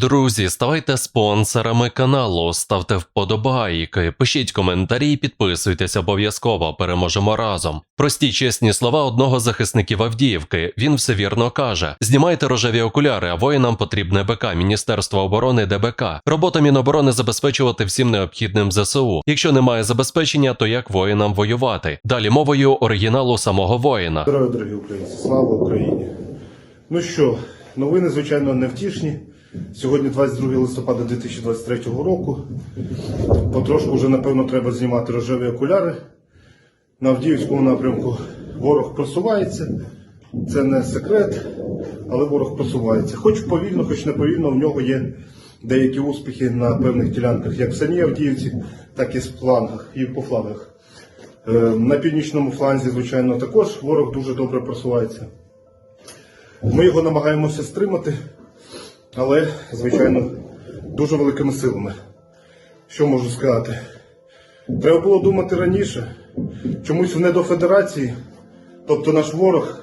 Друзі, ставайте спонсорами каналу, ставте вподобайки, пишіть коментарі, підписуйтесь обов'язково. Переможемо разом. Прості чесні слова одного захисників Авдіївки. Він все вірно каже: знімайте рожеві окуляри, а воїнам потрібне БК, Міністерство оборони ДБК. Робота Міноборони забезпечувати всім необхідним ЗСУ. Якщо немає забезпечення, то як воїнам воювати? Далі мовою оригіналу самого воїна. Здоров'я, дорогі українці, слава Україні! Ну що, новини, звичайно, невтішні. Сьогодні 22 листопада 2023 року. Потрошку вже, напевно, треба знімати рожеві окуляри. На Авдіївському напрямку ворог просувається. Це не секрет, але ворог просувається. Хоч повільно, хоч не повільно, в нього є деякі успіхи на певних ділянках, як в самій Авдіївці, так і в флангах, і по флангах. Е, На північному фланзі, звичайно, також ворог дуже добре просувається. Ми його намагаємося стримати, але, звичайно, дуже великими силами. Що можу сказати? Треба було думати раніше. Чомусь в недофедерації, тобто наш ворог,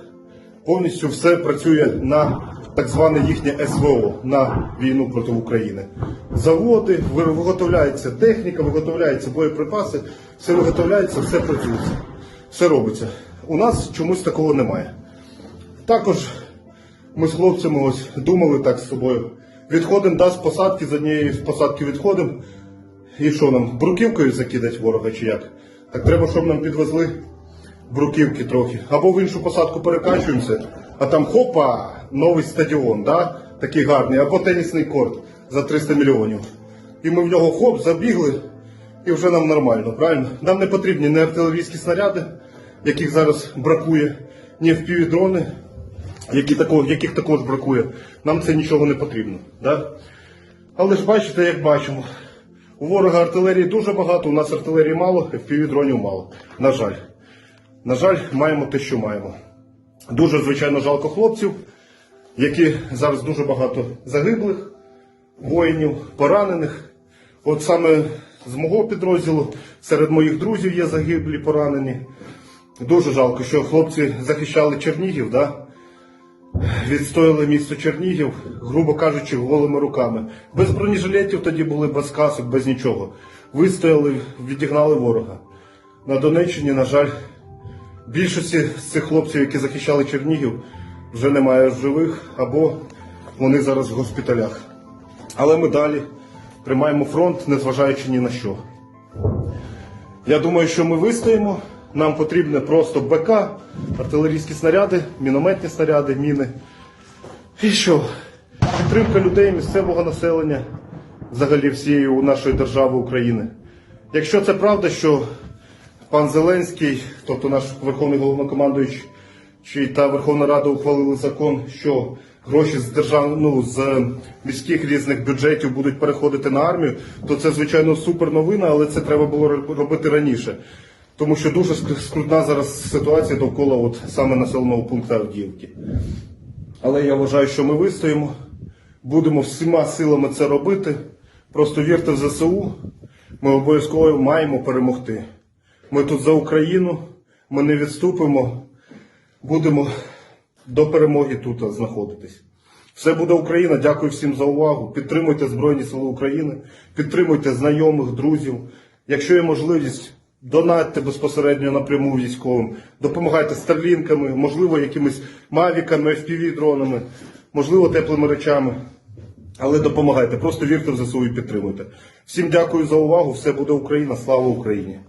повністю все працює на так зване їхнє СВО, на війну проти України. Заводи, виготовляється техніка, виготовляються боєприпаси, все виготовляється, все працюється, все робиться. У нас чомусь такого немає. Також ми з хлопцями ось думали так з собою. Відходимо да, з посадки, з однієї з посадки відходимо. І що нам, бруківкою закидать ворога чи як? Так треба, щоб нам підвезли бруківки трохи. Або в іншу посадку перекачуємося, а там хопа, новий стадіон, да? такий гарний, або тенісний корт за 300 мільйонів. І ми в нього хоп, забігли, і вже нам нормально, правильно? Нам не потрібні ні артилерійські снаряди, яких зараз бракує, ні впівдрони, які також, яких також бракує. Нам це нічого не потрібно. Да? Але ж бачите, як бачимо. У ворога артилерії дуже багато, у нас артилерії мало, впівдронів мало. На жаль. На жаль, маємо те, що маємо. Дуже, звичайно, жалко хлопців, які зараз дуже багато загиблих, воїнів, поранених. От саме з мого підрозділу, серед моїх друзів є загиблі, поранені. Дуже жалко, що хлопці захищали Чернігів, да? Відстояли місто Чернігів, грубо кажучи, голими руками. Без бронежилетів тоді були, без касок, без нічого. Вистояли, відігнали ворога. На Донеччині, на жаль, більшості з цих хлопців, які захищали Чернігів, вже немає живих або вони зараз в госпіталях. Але ми далі тримаємо фронт, незважаючи ні на що. Я думаю, що ми вистоїмо. Нам потрібне просто БК, артилерійські снаряди, мінометні снаряди, міни. І що? Підтримка людей, місцевого населення, взагалі всієї нашої держави України. Якщо це правда, що пан Зеленський, тобто наш верховний головнокомандуючий чи та Верховна Рада ухвалили закон, що гроші з держав, ну, з міських різних бюджетів будуть переходити на армію, то це звичайно супер новина, але це треба було робити раніше. Тому що дуже скрутна зараз ситуація довкола от саме населеного пункту Авдіївки. Але я вважаю, що ми вистоїмо, будемо всіма силами це робити. Просто вірте в ЗСУ, ми обов'язково маємо перемогти. Ми тут за Україну, ми не відступимо, будемо до перемоги тут знаходитись. Все буде Україна. Дякую всім за увагу. Підтримуйте Збройні Сили України, підтримуйте знайомих, друзів. Якщо є можливість, донатьте безпосередньо напряму військовим, допомагайте старлінками, можливо, якимись мавіками, FPV-дронами, можливо, теплими речами. Але допомагайте, просто вірте в ЗСУ і підтримуйте. Всім дякую за увагу. Все буде Україна. Слава Україні!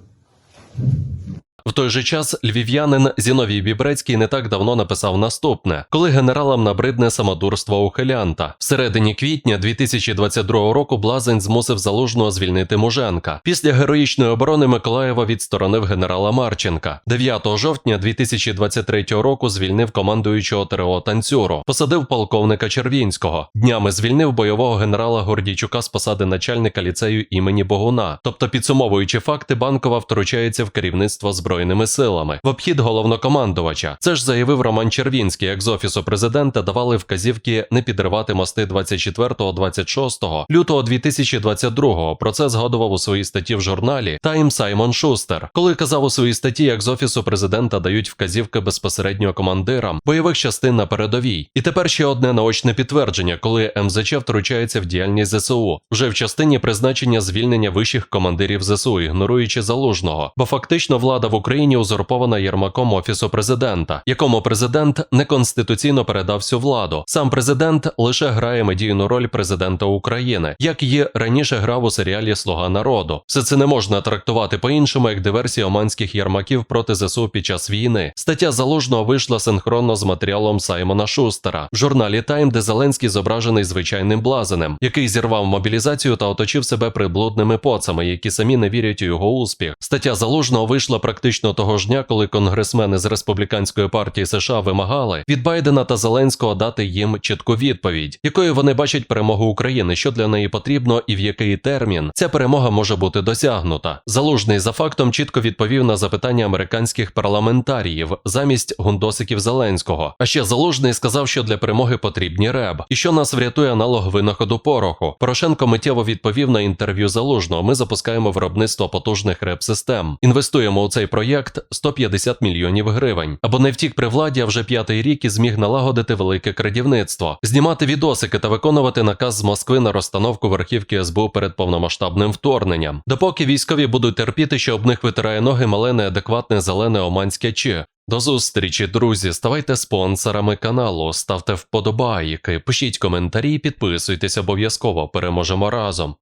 Той же час львів'янин Зіновій Бібрецький не так давно написав наступне: коли генералам набридне самодурство ухилянта. В середині квітня 2022 року Блазень змусив залужного звільнити Муженка. Після героїчної оборони Миколаєва відсторонив генерала Марченка. 9 жовтня 2023 року звільнив командуючого ТРО Танцюру, посадив полковника Червінського. Днями звільнив бойового генерала Гордійчука з посади начальника ліцею імені Богуна. Тобто, підсумовуючи факти, банкова втручається в керівництво збройних збройними силами в обхід головнокомандувача. Це ж заявив Роман Червінський, як з офісу президента давали вказівки не підривати мости 24-26 лютого 2022-го. Про це згадував у своїй статті в журналі Тайм Саймон Шустер, коли казав у своїй статті, як з офісу президента дають вказівки безпосередньо командирам бойових частин на передовій. І тепер ще одне наочне підтвердження, коли МЗЧ втручається в діяльність ЗСУ вже в частині призначення звільнення вищих командирів ЗСУ, ігноруючи залужного, бо фактично влада в Україні узурпована Єрмаком офісу президента, якому президент неконституційно передав всю владу. Сам президент лише грає медійну роль президента України, як і раніше грав у серіалі Слуга народу. Все це не можна трактувати по-іншому, як диверсія оманських ярмаків проти ЗСУ під час війни. Стаття залужного вийшла синхронно з матеріалом Саймона Шустера в журналі Тайм, де Зеленський зображений звичайним блазенем, який зірвав мобілізацію та оточив себе приблудними поцами, які самі не вірять у його успіх. Стаття залужного вийшла практично того ж дня, коли конгресмени з республіканської партії США вимагали від Байдена та Зеленського дати їм чітку відповідь, якою вони бачать перемогу України, що для неї потрібно і в який термін ця перемога може бути досягнута. Залужний за фактом чітко відповів на запитання американських парламентаріїв замість гундосиків Зеленського. А ще залужний сказав, що для перемоги потрібні РЕБ, і що нас врятує аналог винаходу пороху. Порошенко миттєво відповів на інтерв'ю залужного. Ми запускаємо виробництво потужних РЕБ-систем. Інвестуємо у цей проєкт 150 мільйонів гривень. Або не втік при владі, а вже п'ятий рік і зміг налагодити велике крадівництво, знімати відосики та виконувати наказ з Москви на розстановку верхівки СБУ перед повномасштабним вторгненням. Допоки військові будуть терпіти, що об них витирає ноги мале неадекватне зелене оманське чи. До зустрічі, друзі. Ставайте спонсорами каналу, ставте вподобайки, пишіть коментарі, підписуйтесь обов'язково. Переможемо разом.